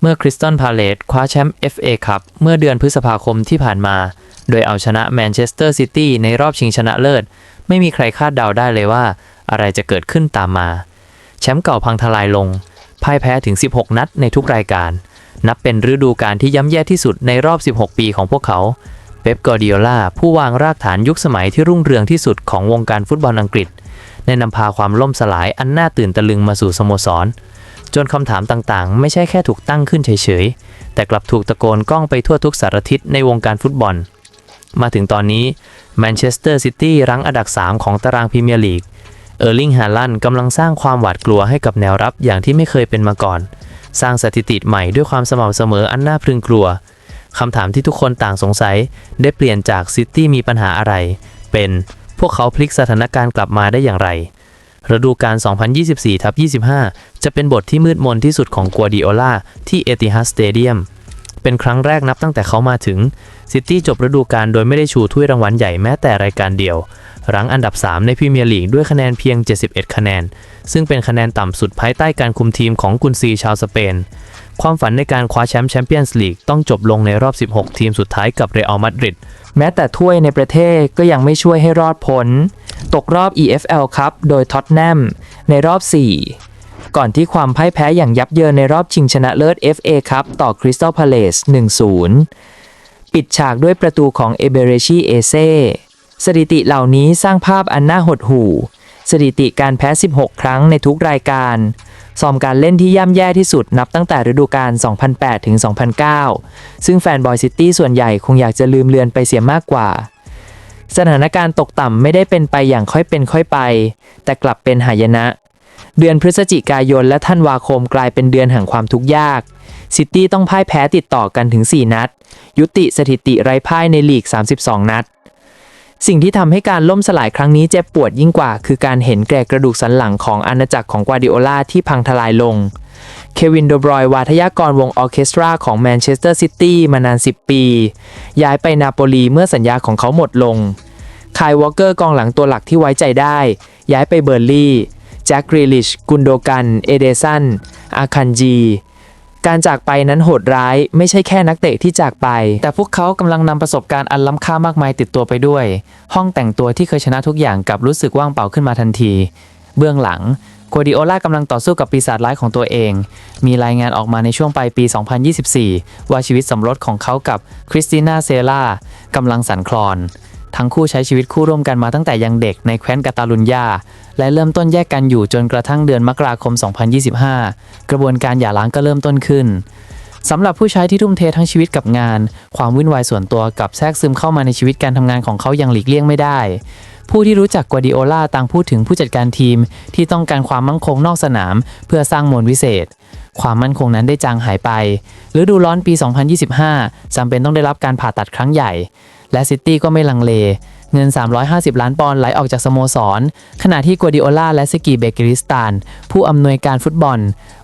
เมื่อคริสตัลพาเลตคว้าแชมป์ FA ครับเมื่อเดือนพฤษภาคมที่ผ่านมา โดยเอาชนะแมนเชสเตอร์ซิตี้ในรอบชิงชนะเลิศ ไม่มีใครคาดเดาได้เลยว่า อะไรจะเกิดขึ้นตามมา แชมป์เก่าพังทลายลง พ่ายแพ้ถึง 16 นัดในทุกรายการ นับเป็นฤดูกาลที่ย่ำแย่ที่สุดในรอบ 16 ปีของพวกเขาเป๊ปกอร์ดิโอลาผู้วางรากฐานยุคสมัยที่รุ่งเรืองที่สุดของวงการฟุตบอลอังกฤษได้นำพาความล่มสลายอันน่าตื่นตะลึงมาสู่สโมสร จนคำถามต่างๆ ไม่ใช่แค่ถูกตั้งขึ้นเฉยๆ แต่กลับถูกตะโกนก้องไปทั่วทุกสารทิศในวงการฟุตบอล มาถึงตอนนี้แมนเชสเตอร์ซิตี้รั้งอันดับ 3 ของตารางพรีเมียร์ลีก เออร์ลิงฮาลันกำลังสร้างความหวาดกลัวให้กับแนวรับอย่างที่ไม่เคยเป็นมาก่อน สร้างสถิติใหม่ด้วยความสม่ำเสมออันน่าพึงกลัวคำถามที่ทุกคนต่างสงสัย ได้เปลี่ยนจากซิตี้มีปัญหาอะไร เป็นพวกเขาพลิกสถานการณ์กลับมาได้อย่างไร ฤดูกาล 2024ทับ25 จะเป็นบทที่มืดมนที่สุดของกัวดิโอลาที่เอติฮัดสเตเดียมเป็นครั้งแรกนับตั้งแต่เขามาถึง ซิตี้จบฤดูกาลโดยไม่ได้ชูถ้วยรางวัลใหญ่แม้แต่รายการเดียว รั้งอันดับ 3 ในพรีเมียร์ลีกด้วยคะแนนเพียง 71 คะแนน ซึ่งเป็นคะแนนต่ำสุดภายใต้การคุมทีมของกุนซีชาวสเปน ความฝันในการคว้าแชมป์แชมเปี้ยนส์ลีกต้องจบลงในรอบ 16 ทีมสุดท้ายกับเรอัลมาดริดแม้แต่ถ้วยในประเทศก็ยังไม่ช่วยให้รอดพ้นตกรอบ EFL ครับโดยท็อตแนมในรอบ 4 ก่อนที่ความพ่ายแพ้อย่างยับเยินในรอบชิงชนะเลิศ FA ครับต่อคริสตัลพาเลส1-0 ปิดฉากด้วยประตูของเอเบเรชีเอเซสถิติเหล่านี้สร้างภาพอันน่าหดหู่ สถิติการแพ้ 16 ครั้งในทุกรายการ ซอมการเล่นที่ย่ำแย่ที่สุดนับตั้งแต่ฤดูกาล 2008 ถึง 2009 ซึ่งแฟนบอยซิตี้ส่วนใหญ่คงอยากจะลืมเลือนไปเสียมากกว่า สถานการณ์ตกต่ำไม่ได้เป็นไปอย่างค่อยเป็นค่อยไป แต่กลับเป็นหายนะ เดือนพฤศจิกายนและธันวาคมกลายเป็นเดือนแห่งความทุกข์ยาก ซิตี้ต้องพ่ายแพ้ติดต่อกันถึง 4 นัด ยุติสถิติไร้พ่ายในลีก 32 นัด สิ่งที่ทำให้การล่มสลายครั้งนี้เจ็บปวดยิ่งกว่า คือการเห็นแก่กระดูกสันหลังของอาณาจักรของกวาดิโอลาที่พังทลายลง เควินโดบรอยวาทยากรวงออเคสตราของแมนเชสเตอร์ซิตี้มานาน 10 ปี ย้ายไปนาโปลีเมื่อสัญญาของเขาหมดลงคายวอลเกอร์กองหลังตัวหลักที่ไว้ใจได้ ย้ายไปเบอร์ลี่แจ็คกรีลิช กุนโดกัน เอเดสันอาคันจี การจากไปนั้นโหดร้ายไม่ใช่แค่นักเตะที่จากไป แต่พวกเขากำลังนำประสบการณ์อันล้ำค่ามากมายติดตัวไปด้วย ห้องแต่งตัวที่เคยชนะทุกอย่างกับรู้สึกว่างเปล่าขึ้นมาทันที เบื้องหลังกัวดิโอลากำลังต่อสู้กับปีศาจร้ายของตัวเอง มีรายงานออกมาในช่วงปลายปี 2024 ว่าชีวิตสมรสของเขากับคริสติน่าเซล่ากำลังสั่นคลอน ทั้งคู่ใช้ชีวิตคู่ร่วมกันมาตั้งแต่ยังเด็กในแคว้นกาตาลุญญา และเริ่มต้นแยกกันอยู่จนกระทั่งเดือนมกราคม 2025 กระบวนการหย่าร้างก็เริ่มต้นขึ้นสำหรับผู้ใช้ที่ทุ่มเททั้งชีวิตกับงาน ความวุ่นวายส่วนตัวกับแทรกซึมเข้ามาในชีวิตการทำงานของเขาอย่างหลีกเลี่ยงไม่ได้ ผู้ที่รู้จักกัวดิโอลาต่างพูดถึงผู้จัดการทีมที่ต้องการความมั่นคงนอกสนาม เพื่อสร้างมวลวิเศษ ความมั่นคงนั้นได้จางหายไปฤดูร้อนปี 2025จำเป็นต้องได้รับการผ่าตัดครั้งใหญ่ และซิตี้ก็ไม่ลังเล เงิน 350 ล้านปอนด์ไหลออกจากสโมสร ขณะที่กัวดิโอลาและสกีเบเกริสตาน ผู้อำนวยการฟุตบอล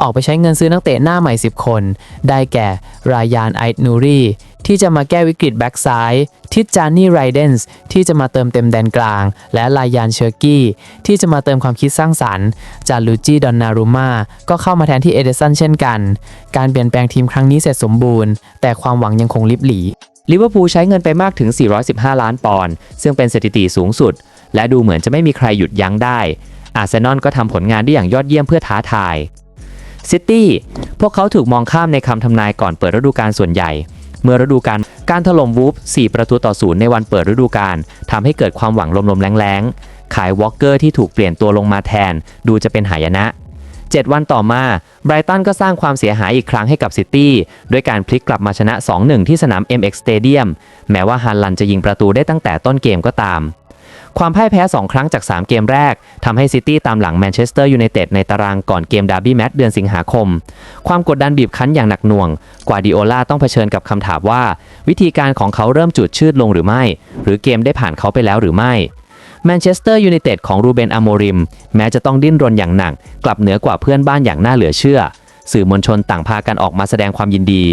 ออกไปใช้เงินซื้อนักเตะหน้าใหม่ 10 คน ได้แก่รายานไอต์นูรี ที่จะมาแก้วิกฤตแบ็กซ้าย ทิดจานี่ไรเดนส์ที่จะมาเติมเต็มแดนกลาง และลายานเชอร์กี้ ที่จะมาเติมความคิดสร้างสรรค์ จาลูจิดอนนารุมาก็เข้ามาแทนที่เอเดสันเช่นกัน การเปลี่ยนแปลงทีมครั้งนี้เสร็จสมบูรณ์ แต่ความหวังยังคงลิบหลีลิเวอร์พูลใช้เงินไปมากถึง 415 ล้านปอนด์ซึ่งเป็นสถิติสูงสุด และดูเหมือนจะไม่มีใครหยุดยั้งได้ อาร์เซนอลก็ทำผลงานได้อย่างยอดเยี่ยมเพื่อท้าทายซิตี้พวกเขาถูกมองข้ามในคำทำนายก่อนเปิดฤดูกาลส่วนใหญ่ เมื่อฤดูกาลการถล่มวูฟ4 ประตูต่อศูนย์ในวันเปิดฤดูกาลทำให้เกิดความหวังลมๆแรงๆ ขายวอลเกอร์ที่ถูกเปลี่ยนตัวลงมาแทน ดูจะเป็นหายนะ 7 วันต่อมาไบรตันก็สร้างความเสียหายอีกครั้งให้กับซิตี้ด้วยการพลิกกลับมาชนะ 2-1 ที่สนาม MX Stadium แม้ว่าฮาลันจะยิงประตูได้ตั้งแต่ต้นเกมก็ตาม ความพ่ายแพ้ 2 ครั้งจาก 3 เกมแรกทำให้ซิตี้ตามหลังแมนเชสเตอร์ยูไนเต็ดในตารางก่อนเกมดาร์บี้แมตช์เดือนสิงหาคม ความกดดันบีบคั้นอย่างหนักหน่วง กว่าดิโอลาต้องเผชิญกับคำถามว่า วิธีการของเขาเริ่มจุดชืดลงหรือไม่ หรือเกมได้ผ่านเขาไปแล้วหรือไม่แมนเชสเตอร์ยูไนเต็ดของรูเบนอโมริม แม้จะต้องดิ้นรนอย่างหนัก กลับเหนือกว่าเพื่อนบ้านอย่างน่าเหลือเชื่อ สื่อมวลชนต่างพากันออกมาแสดงความยินดี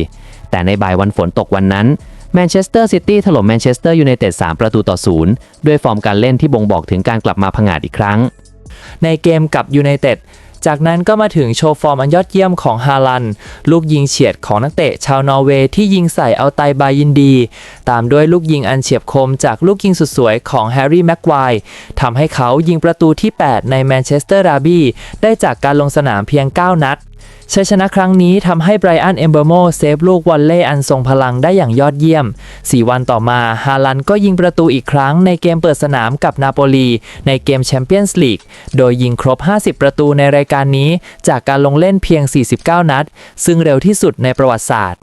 แต่ในบ่ายวันฝนตกวันนั้น แมนเชสเตอร์ซิตี้ถล่มแมนเชสเตอร์ยูไนเต็ด3ประตูต่อศูนย์ด้วยฟอร์มการเล่นที่บ่งบอกถึงการกลับมาผงาดอีกครั้ง ในเกมกับยูไนเต็ดจากนั้นก็มาถึงโชว์ฟอร์มอันยอดเยี่ยมของฮาลัน ลูกยิงเฉียดของนักเตะชาวนอร์เวย์ที่ยิงใส่เอาไตบายินดี ตามด้วยลูกยิงอันเฉียบคมจากลูกยิงสุดสวยของแฮร์รี่แม็กควายทำให้เขายิงประตูที่ 8 ในแมนเชสเตอร์ดาร์บี้ได้จากการลงสนามเพียง 9 นัด ชัยชนะครั้งนี้ทำให้ไบรอันเอมเบอร์โมเซฟลูกวอลเล่อันทรงพลังได้อย่างยอดเยี่ยม 4 วันต่อมาฮาลันก็ยิงประตูอีกครั้งในเกมเปิดสนามกับนาโปลีในเกมแชมเปี้ยนส์ลีก โดยยิงครบ 50 ประตูในรายการนี้จากการลงเล่นเพียง 49 นัด ซึ่งเร็วที่สุดในประวัติศาสตร์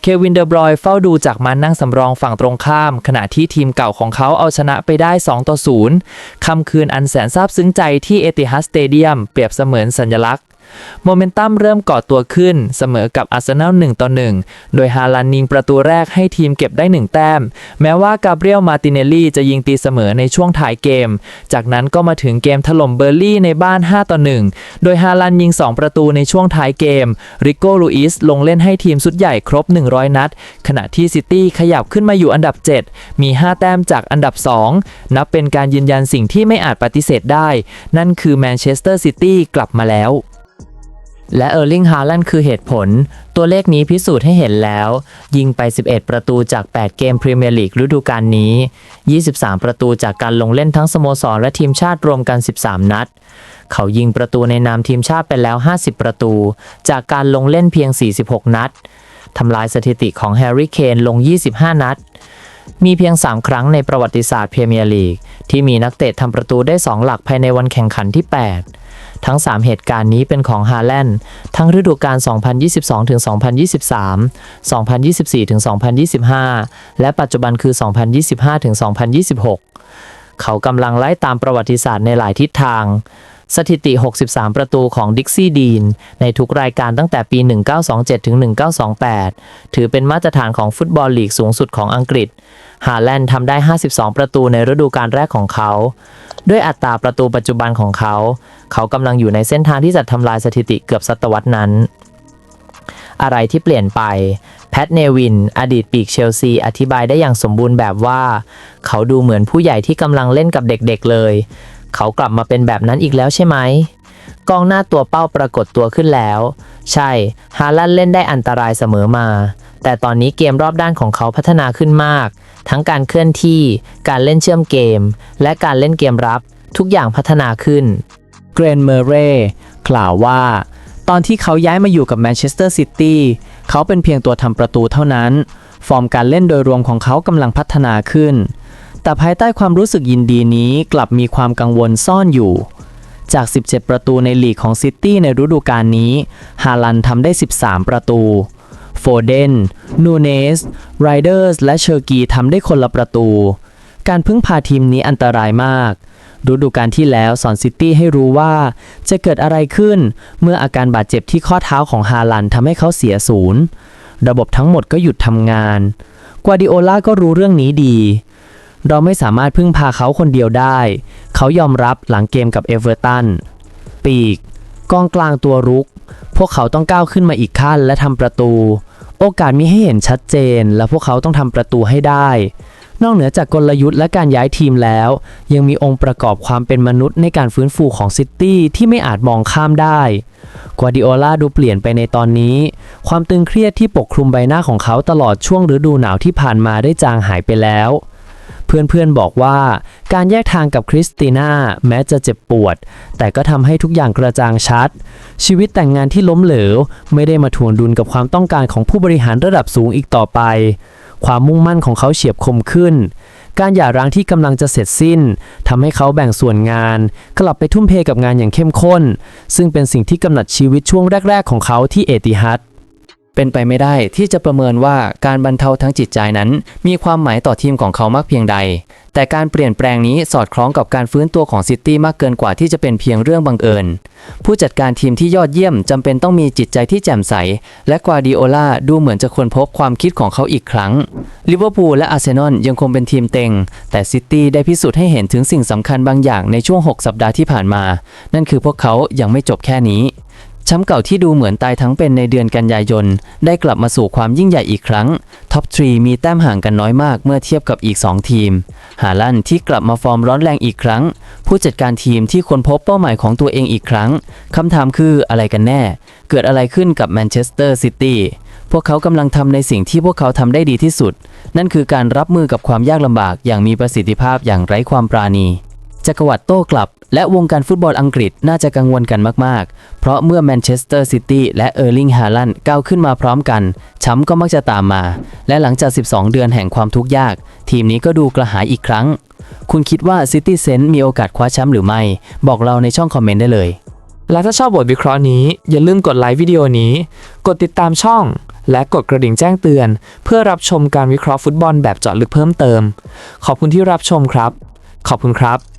เควินเดอบรอย์เฝ้าดูจากมันนั่งสำรองฝั่งตรงข้าม ขณะที่ทีมเก่าของเขาเอาชนะไปได้ 2 ต่อ 0 ค่ำคืนอันแสนซาบซึ้งใจที่เอติฮัดสเตเดียมเปรียบเสมือนสัญลักษณ์ โมเมนตัมเริ่มก่อตัวขึ้นเสมอกับอาร์เซนอล1ต่อ1 โดยฮาลันยิงประตูแรกให้ทีมเก็บได้ 1 แต้ม แม้ว่ากาเบรียลมาติเนลลี่จะยิงตีเสมอในช่วงท้ายเกม จากนั้นก็มาถึงเกมถล่มเบอร์ลี่ในบ้าน5ต่อ1 โดยฮาลันยิง 2 ประตูในช่วงท้ายเกม ริโก้ลูอิสลงเล่นให้ทีมสุดใหญ่ครบ 100 นัด ขณะที่ซิตี้ขยับขึ้นมาอยู่อันดับ 7 มี 5 แต้มจากอันดับ 2 นับเป็นการยืนยันสิ่งที่ไม่อาจปฏิเสธได้ นั่นคือแมนเชสเตอร์ซิตี้กลับมาแล้ว และเออร์ลิงฮาลันคือเหตุผล ตัวเลขนี้พิสูจน์ให้เห็นแล้ว ยิงไป 11 ประตูจาก 8 เกมพรีเมียร์ลีกฤดูกาลนี้ 23 ประตูจากการลงเล่นทั้งสโมสรและทีมชาติรวมกัน 13 นัด เขายิงประตูในนามทีมชาติไปแล้ว 50 ประตู จากการลงเล่นเพียง 46 นัด ทำลายสถิติของแฮร์รี่เคนลง 25 นัดมีเพียง 3 ครั้งในประวัติศาสตร์พรีเมียร์ลีก ที่มีนักเตะทำประตูได้ 2 หลักภายในวันแข่งขันที่ 8 ทั้ง 3 เหตุการณ์นี้เป็นของฮาแลนด์ทั้งฤดูกาล 2022ถึง2023 2024ถึง2025 และปัจจุบันคือ 2025ถึง2026 เขากำลังไล่ตามประวัติศาสตร์ในหลายทิศทาง สถิติ 63 ประตูของดิกซี่ดีน ในทุกรายการตั้งแต่ปี 1927 ถึง 1928 ถือเป็นมาตรฐานของฟุตบอลลีกสูงสุดของอังกฤษ ฮาแลนด์ทำได้ 52 ประตูในฤดูกาลแรกของเขา ด้วยอัตราประตูปัจจุบันของเขา เขากำลังอยู่ในเส้นทางที่จะทำลายสถิติเกือบศตวรรษนั้น อะไรที่เปลี่ยนไปแพทเนวิน อดีตปีกเชลซี อธิบายได้อย่างสมบูรณ์แบบว่า เขาดูเหมือนผู้ใหญ่ที่กำลังเล่นกับเด็กๆเลย เขากลับมาเป็นแบบนั้นอีกแล้วใช่ไหมกองหน้าตัวเป้าปรากฏตัวขึ้นแล้ว ใช่ ฮาลันเล่นได้อันตรายเสมอมา แต่ตอนนี้เกมรอบด้านของเขาพัฒนาขึ้นมาก ทั้งการเคลื่อนที่ การเล่นเชื่อมเกม และการเล่นเกมรับ ทุกอย่างพัฒนาขึ้น เกรนเมอร์เรย์กล่าวว่า ตอนที่เขาย้ายมาอยู่กับแมนเชสเตอร์ซิตี้เขาเป็นเพียงตัวทำประตูเท่านั้น ฟอร์มการเล่นโดยรวมของเขากำลังพัฒนาขึ้น แต่ภายใต้ความรู้สึกยินดีนี้กลับมีความกังวลซ่อนอยู่ จาก 17 ประตูในลีกของซิตี้ในฤดูกาลนี้ ฮาลันทำได้ 13 ประตู โฟเดน นูเนส ไรเดอร์ส และเชอร์กีทำได้คนละประตู การพึ่งพาทีมนี้อันตรายมากฤดูกาลที่แล้วสอนซิตี้ให้รู้ว่า จะเกิดอะไรขึ้น เมื่ออาการบาดเจ็บที่ข้อเท้าของฮาลันทำให้เขาเสียศูนย์ ระบบทั้งหมดก็หยุดทำงาน กวาดิโอลาก็รู้เรื่องนี้ดี เราไม่สามารถพึ่งพาเขาคนเดียวได้ เขายอมรับหลังเกมกับเอเวอร์ตัน ปีก กองกลางตัวรุก พวกเขาต้องก้าวขึ้นมาอีกขั้นและทำประตู โอกาสมีให้เห็นชัดเจน และพวกเขาต้องทำประตูให้ได้ นอกเหนือจากกลยุทธ์และการย้ายทีมแล้ว ยังมีองค์ประกอบความเป็นมนุษย์ในการฟื้นฟูของซิตี้ที่ไม่อาจมองข้ามได้กวาดิโอลาดูเปลี่ยนไปในตอนนี้ ความตึงเครียดที่ปกคลุมใบหน้าของเขาตลอดช่วงฤดูหนาวที่ผ่านมาได้จางหายไปแล้ว เพื่อนๆบอกว่า การแยกทางกับคริสติน่าแม้จะเจ็บปวด แต่ก็ทำให้ทุกอย่างกระจ่างชัด ชีวิตแต่งงานที่ล้มเหลว ไม่ได้มาทวงดุลกับความต้องการของผู้บริหารระดับสูงอีกต่อไป ความมุ่งมั่นของเขาเฉียบคมขึ้น การหย่าร้างที่กำลังจะเสร็จสิ้นทำให้เขาแบ่งส่วนงาน กลับไปทุ่มเทกับงานอย่างเข้มข้น ซึ่งเป็นสิ่งที่กำหนดชีวิตช่วงแรก ๆ ของเขาที่เอติฮัด เป็นไปไม่ได้ที่จะประเมินว่าการบรรเทาทั้งจิตใจนั้น มีความหมายต่อทีมของเขามากเพียงใด แต่การเปลี่ยนแปลงนี้สอดคล้องกับการฟื้นตัวของซิตี้มากเกินกว่าที่จะเป็นเพียงเรื่องบังเอิญ ผู้จัดการทีมที่ยอดเยี่ยมจำเป็นต้องมีจิตใจที่แจ่มใส และกวาดิโอลาดูเหมือนจะค้นพบความคิดของเขาอีกครั้งลิเวอร์พูลและอาร์เซนอลยังคงเป็นทีมเต็ง แต่ซิตี้ได้พิสูจน์ให้เห็นถึงสิ่งสำคัญบางอย่างในช่วง 6 สัปดาห์ที่ผ่านมา นั่นคือพวกเขายังไม่จบแค่นี้ ชมป์เก่าที่ดูเหมือนตายทั้งเป็นในเดือนกันยายน ได้กลับมาสู่ความยิ่งใหญ่อีกครั้ง ท็อปทรีมีแต้มห่างกันน้อยมากเมื่อเทียบกับอีก 2 ทีม ฮาลันที่กลับมาฟอร์มร้อนแรงอีกครั้ง ผู้จัดการทีมที่ค้นพบเป้าหมายของตัวเองอีกครั้ง คำถามคืออะไรกันแน่ เกิดอะไรขึ้นกับแมนเชสเตอร์ซิตี้พวกเขากำลังทำในสิ่งที่พวกเขาทำได้ดีที่สุด นั่นคือการรับมือกับความยากลำบากอย่างมีประสิทธิภาพอย่างไร้ความปราณี จักรวรรดิโต้กลับ และวงการฟุตบอลอังกฤษน่าจะกังวลกันมาก ๆ เพราะเมื่อแมนเชสเตอร์ซิตี้และเออร์ลิงฮาลันก้าวขึ้นมาพร้อมกันแชมป์ก็มักจะตามมา และหลังจาก 12 เดือนแห่งความทุกข์ยาก ทีมนี้ก็ดูกระหายอีกครั้ง คุณคิดว่าซิตี้เซนต์มีโอกาสคว้าแชมป์หรือไม่ บอกเราในช่องคอมเมนต์ได้เลย และถ้าชอบบทวิเคราะห์นี้ อย่าลืมกดไลค์วิดีโอนี้ กดติดตามช่อง และกดกระดิ่งแจ้งเตือน เพื่อรับชมการวิเคราะห์ฟุตบอลแบบเจาะลึกเพิ่มเติม ขอบคุณที่รับชมครับ ขอบคุณครับ